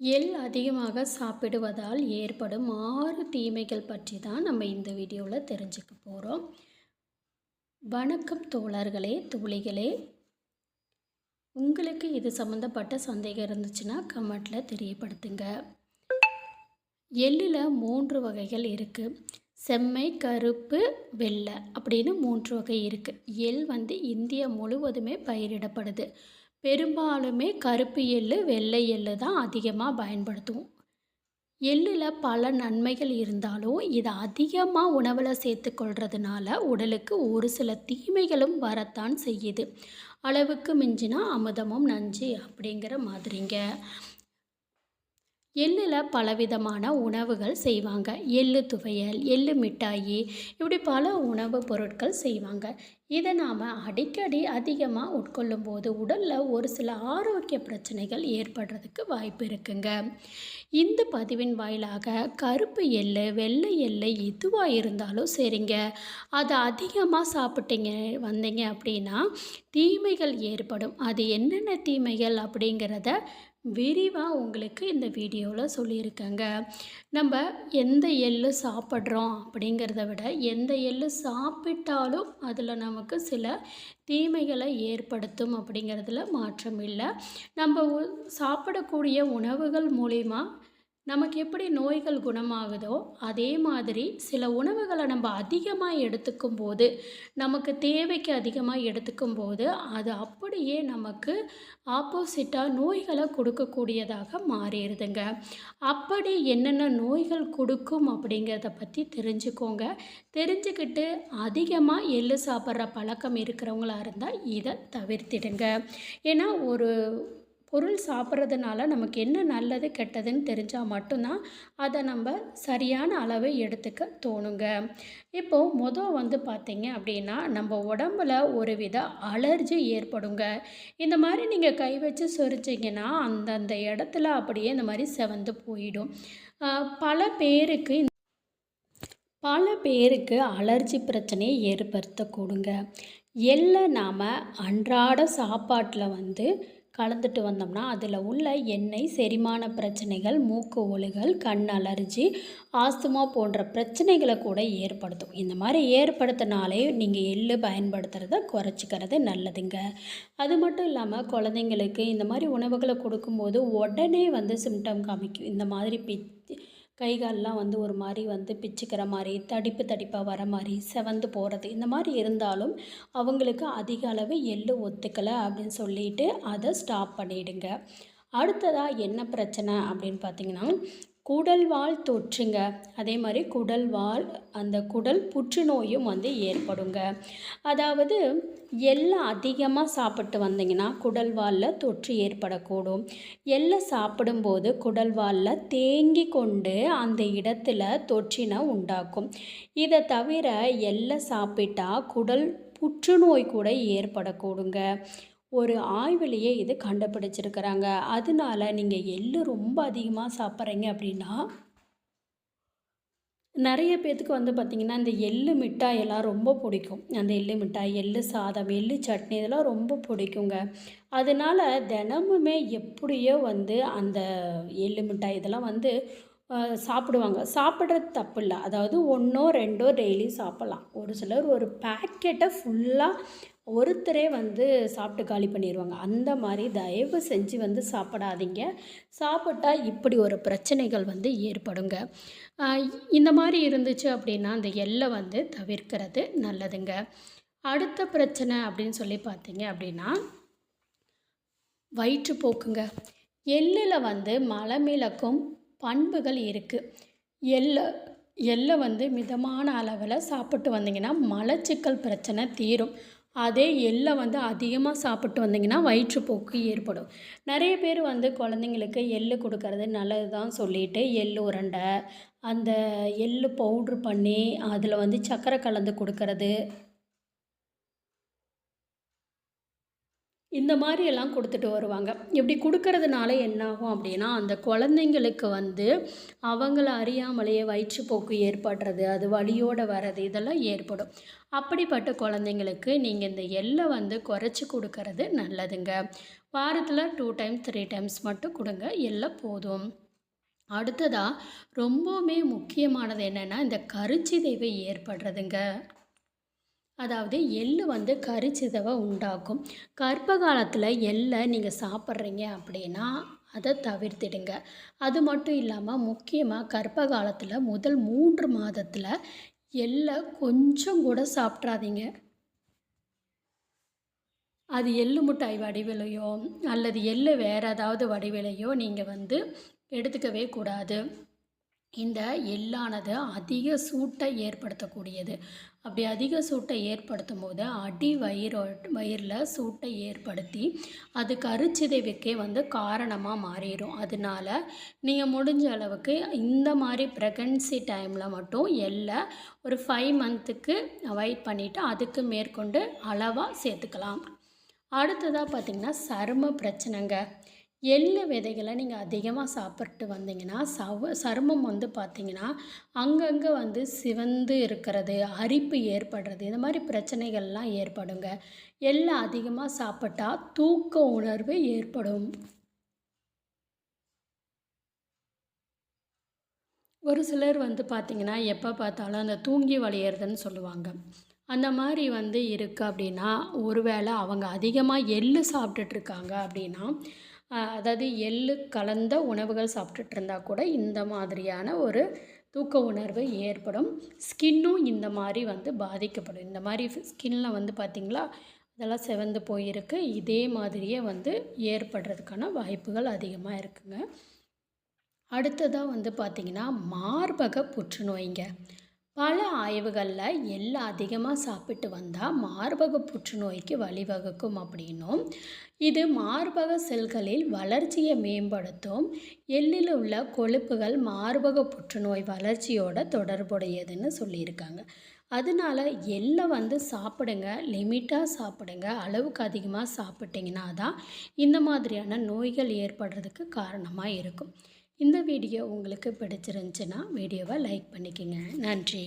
எள் அதிகமாக சாப்பிடுவதால் ஏற்படும் ஆறு தீமைகள் பற்றி தான் நம்ம இந்த வீடியோவில் தெரிஞ்சுக்க போகிறோம் வணக்கம் தோழர்களே தோழிகளே உங்களுக்கு இது சம்மந்தப்பட்ட சந்தேகம் இருந்துச்சுன்னா கமெண்ட்டில் தெரியப்படுத்துங்க. எள்ளில் மூன்று வகைகள் இருக்குது செம்மை கருப்பு வெள்ளை அப்படின்னு மூன்று வகை இருக்குது எள் வந்து இந்தியா முழுவதுமே பயிரிடப்படுது. பெரும்பாலுமே கருப்பு எள்ளு வெள்ளை எள்ளு தான் அதிகமாக பயன்படுத்துவோம். எள்ளில் பல நன்மைகள் இருந்தாலும் இதை அதிகமாக உணவில் சேர்த்துக்கொள்றதுனால உடலுக்கு ஒரு சில தீமைகளும் வரத்தான் செய்யுது. அளவுக்கு மிஞ்சினா அமுதமும் நஞ்சு அப்படிங்கிற மாதிரிங்க. எள்ளில் பலவிதமான உணவுகள் செய்வாங்க. எள்ளு துவையல் எள்ளு மிட்டாயி இப்படி பல உணவுப் பொருட்கள் செய்வாங்க. இதை நாம் அடிக்கடி அதிகமாக உட்கொள்ளும் போது உடலில் ஒரு சில ஆரோக்கிய பிரச்சனைகள் ஏற்படுறதுக்கு வாய்ப்பு இருக்குங்க. இந்த பதிவின் வாயிலாக கருப்பு எள்ளு வெள்ளை எள்ளு எதுவாக இருந்தாலும் சரிங்க. அதை அதிகமாக சாப்பிட்டீங்க வந்தீங்க அப்படின்னா தீமைகள் ஏற்படும். அது என்னென்ன தீமைகள் அப்படிங்கிறத விரிவாக உங்களுக்கு இந்த வீடியோவில் சொல்லியிருக்கேங்க. நம்ம எந்த எள்ளு சாப்பிட்றோம் அப்படிங்கிறத விட எந்த எள்ளு சாப்பிட்டாலும் அதில் நமக்கு சில தீமைகளை ஏற்படுத்தும் அப்படிங்கிறதுல மாற்றம் இல்லை. நம்ம சாப்பிடக்கூடிய உணவுகள் மூலிமா நமக்கு எப்படி நோய்கள் குணமாகுதோ அதே மாதிரி சில உணவுகளை நம்ம அதிகமாக எடுத்துக்கும் போது நமக்கு தேவைக்கு அதிகமாக எடுத்துக்கும் போது அது அப்படியே நமக்கு ஆப்போசிட்டாக நோய்களை கொடுக்கக்கூடியதாக மாறிடுதுங்க. அப்படி என்னென்ன நோய்கள் கொடுக்கும் அப்படிங்கிறத பற்றி தெரிஞ்சுக்கோங்க. தெரிஞ்சுக்கிட்டு அதிகமாக எள்ளு சாப்பிட்ற பழக்கம் இருக்கிறவங்களா இருந்தால் இதை தவிர்த்திடுங்க. ஏன்னா ஒரு பொருள் சாப்பிட்றதுனால நமக்கு என்ன நல்லது கெட்டதுன்னு தெரிஞ்சால் மட்டும்தான் அதை நம்ம சரியான அளவை எடுத்துக்க தோணுங்க. இப்போது மொதல் வந்து பார்த்தீங்க அப்படின்னா நம்ம உடம்புல ஒரு வித அலர்ஜி ஏற்படுங்க. இந்த மாதிரி நீங்கள் கை வச்சு சொரிச்சிங்கன்னா அந்தந்த இடத்துல அப்படியே இந்த மாதிரி செவந்து போயிடும். பல பேருக்கு பல பேருக்கு அலர்ஜி பிரச்சனையை ஏற்படுத்தக்கூடுங்க. எல்லை நாம் அன்றாட சாப்பாட்டில் வந்து கலந்துட்டு வந்தோம்னா அதில் உள்ள எண்ணெய் செரிமான பிரச்சனைகள் மூக்கு ஒழுகல் கண் அலர்ஜி ஆஸ்துமா போன்ற பிரச்சனைகளை கூட ஏற்படுத்தும். இந்த மாதிரி ஏற்படுத்தினாலே நீங்கள் எள்ளு பயன்படுத்துகிறத குறைச்சிக்கிறது நல்லதுங்க. அது மட்டும் இல்லாமல் குழந்தைங்களுக்கு இந்த மாதிரி உணவுகளை கொடுக்கும்போது உடனே வந்து சிம்டம் காமிக்கும். இந்த மாதிரி பி கை கால்லாம் வந்து ஒரு மாதிரி வந்து பிச்சுக்கிற மாதிரி தடிப்பு தடிப்பாக வர மாதிரி செவந்து போகிறது இந்த மாதிரி இருந்தாலும் அவங்களுக்கு அதிக அளவு எள்ளு ஒத்துக்கலை அப்படின்னு சொல்லிட்டு அதை ஸ்டாப் பண்ணிவிடுங்க அடுத்ததாக என்ன பிரச்சனை அப்படின்னு பார்த்தீங்கன்னா குடல்வால் தொற்றுங்க. அதே மாதிரி குடல்வால் அந்த குடல் புற்றுநோயும் வந்து ஏற்படுங்க. அதாவது எள்ளை அதிகமாக சாப்பிட்டு வந்தீங்கன்னா குடல்வாலில் தொற்று ஏற்படக்கூடும். எள்ளை சாப்பிடும்போது குடல்வாலில் தேங்கி கொண்டு அந்த இடத்துல தொற்றினை உண்டாக்கும். இதை தவிர எள்ளை சாப்பிட்டா குடல் புற்றுநோய் கூட ஏற்படக்கூடுங்க. ஒரு ஆய்விலேயே இது கண்டுபிடிச்சிருக்கிறாங்க. அதனால நீங்கள் எள்ளு ரொம்ப அதிகமாக சாப்பிட்றீங்க அப்படின்னா நிறைய பேத்துக்கு வந்து பார்த்திங்கன்னா இந்த எள்ளு மிட்டாய் எல்லாம் ரொம்ப பிடிக்கும். அந்த எள்ளு மிட்டாய் எள்ளு சாதம் எள்ளு சட்னி இதெல்லாம் ரொம்ப பிடிக்குங்க. அதனால தினமுமே எப்படியோ வந்து அந்த எள்ளு மிட்டாய் இதெல்லாம் வந்து சாப்பிடுவாங்க. சாப்பிட்றது தப்பு இல்லை அதாவது ஒன்றோ ரெண்டோ டெய்லியும் சாப்பிட்லாம். ஒரு சிலர் ஒரு பேக்கெட்டை ஃபுல்லாக ஒருத்தரே வந்து சாப்பிட்டு காலி பண்ணிடுவாங்க அந்த மாதிரி தயவு செஞ்சு வந்து சாப்பிடாதீங்க. சாப்பிட்டா இப்படி ஒரு பிரச்சனைகள் வந்து ஏற்படுங்க. இந்த மாதிரி இருந்துச்சு அப்படின்னா அந்த எள்ளை வந்து தவிர்க்கிறது நல்லதுங்க. அடுத்த பிரச்சனை அப்படின்னு சொல்லி பார்த்தீங்க அப்படின்னா வயிற்றுப்போக்குங்க. எள்ளில் வந்து மலமிளக்கும் பண்புகள் இருக்குது எள்ளை எள்ளை வந்து மிதமான அளவில் சாப்பிட்டு வந்தீங்கன்னா மலச்சிக்கல் பிரச்சனை தீரும். அதே எள்ளை வந்து அதிகமாக சாப்பிட்டு வந்தீங்கன்னா வயிற்றுப்போக்கு ஏற்படும். நிறைய பேர் வந்து குழந்தைங்களுக்கு எள்ளு கொடுக்கறது நல்லது தான் சொல்லிட்டு எள்ளு உருண்டை அந்த எள்ளு பவுட்ரு பண்ணி அதில் வந்து சர்க்கரை கலந்து கொடுக்கறது இந்த மாதிரி எல்லாம் கொடுத்துட்டு வருவாங்க. இப்படி கொடுக்கறதுனால என்னாகும் அப்படின்னா அந்த குழந்தைங்களுக்கு வந்து அவங்கள அறியாமலேயே வயிற்றுப்போக்கு ஏற்படுறது அது வழியோடு வர்றது இதெல்லாம் ஏற்படும். அப்படிப்பட்ட குழந்தைங்களுக்கு நீங்கள் இந்த எல்லை வந்து குறைச்சி கொடுக்கறது நல்லதுங்க. வாரத்தில் டூ டைம்ஸ் த்ரீ டைம்ஸ் மட்டும் கொடுங்க. எல்லாம் போதும். அடுத்ததாக ரொம்பவுமே முக்கியமானது என்னென்னா இந்த கருச்சிதைவு ஏற்படுறதுங்க. அதாவது எள்ளு வந்து கரிச்சிதவை உண்டாக்கும். கர்ப்ப காலத்தில் எள்ளை நீங்கள் சாப்பிட்றீங்க அப்படின்னா அதை தவிர்த்திடுங்க. அது மட்டும் இல்லாமல் முக்கியமாக கர்ப்ப காலத்தில் முதல் மூன்று மாதத்தில் எள்ளை கொஞ்சம் கூட சாப்பிட்றாதீங்க. அது எள்ளு மிட்டாய் வடிவிலையோ அல்லது எள்ளு வேறு ஏதாவது வடிவிலையோ நீங்கள் வந்து எடுத்துக்கவே கூடாது. இந்த எள்ளானது அதிக சூட்டை ஏற்படுத்தக்கூடியது. அப்படி அதிக சூட்டை ஏற்படுத்தும் போது அடி வயிறோ வயிறில் சூட்டை ஏற்படுத்தி அது கருச்சிதைவுக்கே வந்து காரணமாக மாறிடும் அதனால நீங்கள் முடிஞ்ச அளவுக்கு இந்த மாதிரி ப்ரெக்னன்சி டைமில் மட்டும் எள்ளை ஒரு ஃபைவ் மந்த்துக்கு அவாய்ட் பண்ணிவிட்டு அதுக்கு மேற்கொண்டு அளவாக சேர்த்துக்கலாம். அடுத்ததாக பார்த்திங்கன்னா சரும பிரச்சனைங்க. எள்ளு விதைகளை நீங்கள் அதிகமாக சாப்பிட்டு வந்தீங்கன்னா சவ சருமம் வந்து பார்த்திங்கன்னா அங்கங்கே வந்து சிவந்து இருக்கிறது அரிப்பு ஏற்படுறது இந்த மாதிரி பிரச்சனைகள்லாம் ஏற்படுங்க. எள்ளு அதிகமாக சாப்பிட்டா தூக்க உணர்வு ஏற்படும். ஒரு சிலர் வந்து பார்த்திங்கன்னா எப்போ பார்த்தாலும் அந்த தூங்கி வளையிறதுன்னு சொல்லுவாங்க. அந்த மாதிரி வந்து இருக்குது அப்படின்னா ஒருவேளை அவங்க அதிகமாக எள்ளு சாப்பிட்டுட்ருக்காங்க அப்படின்னா அதாவது எள்ளு கலந்த உணவுகள் சாப்பிட்டுட்டு இருந்தால் கூட இந்த மாதிரியான ஒரு தூக்க உணர்வு ஏற்படும். ஸ்கின்னும் இந்த மாதிரி வந்து பாதிக்கப்படும். இந்த மாதிரி ஸ்கின்னில் வந்து பார்த்திங்களா அதெல்லாம் செவந்து போயிருக்கு. இதே மாதிரியே வந்து ஏற்படுறதுக்கான வாய்ப்புகள் அதிகமாக இருக்குங்க. அடுத்ததாக வந்து பார்த்திங்கன்னா மார்பக புற்றுநோய்ங்க. பல ஆய்வுகளில் எள்ளு அதிகமாக சாப்பிட்டு வந்தால் மார்பக புற்றுநோய்க்கு வழிவகுக்கும் அப்படின்னும். இது மார்பக செல்களில் வளர்ச்சியை மேம்படுத்தும். எள்ளில் உள்ள கொழுப்புகள் மார்பக புற்றுநோய் வளர்ச்சியோட தொடர்புடையதுன்னு சொல்லியிருக்காங்க. அதனால எள்ளை வந்து சாப்பிடுங்க லிமிட்டாக சாப்பிடுங்க அளவுக்கு அதிகமாக சாப்பிட்டிங்கன்னா தான் இந்த மாதிரியான நோய்கள் ஏற்படுறதுக்கு காரணமாக இருக்கும். இந்த வீடியோ உங்களுக்கு பிடிச்சிருந்துச்சுன்னா வீடியோவை லைக் பண்ணிக்கோங்க. நன்றி.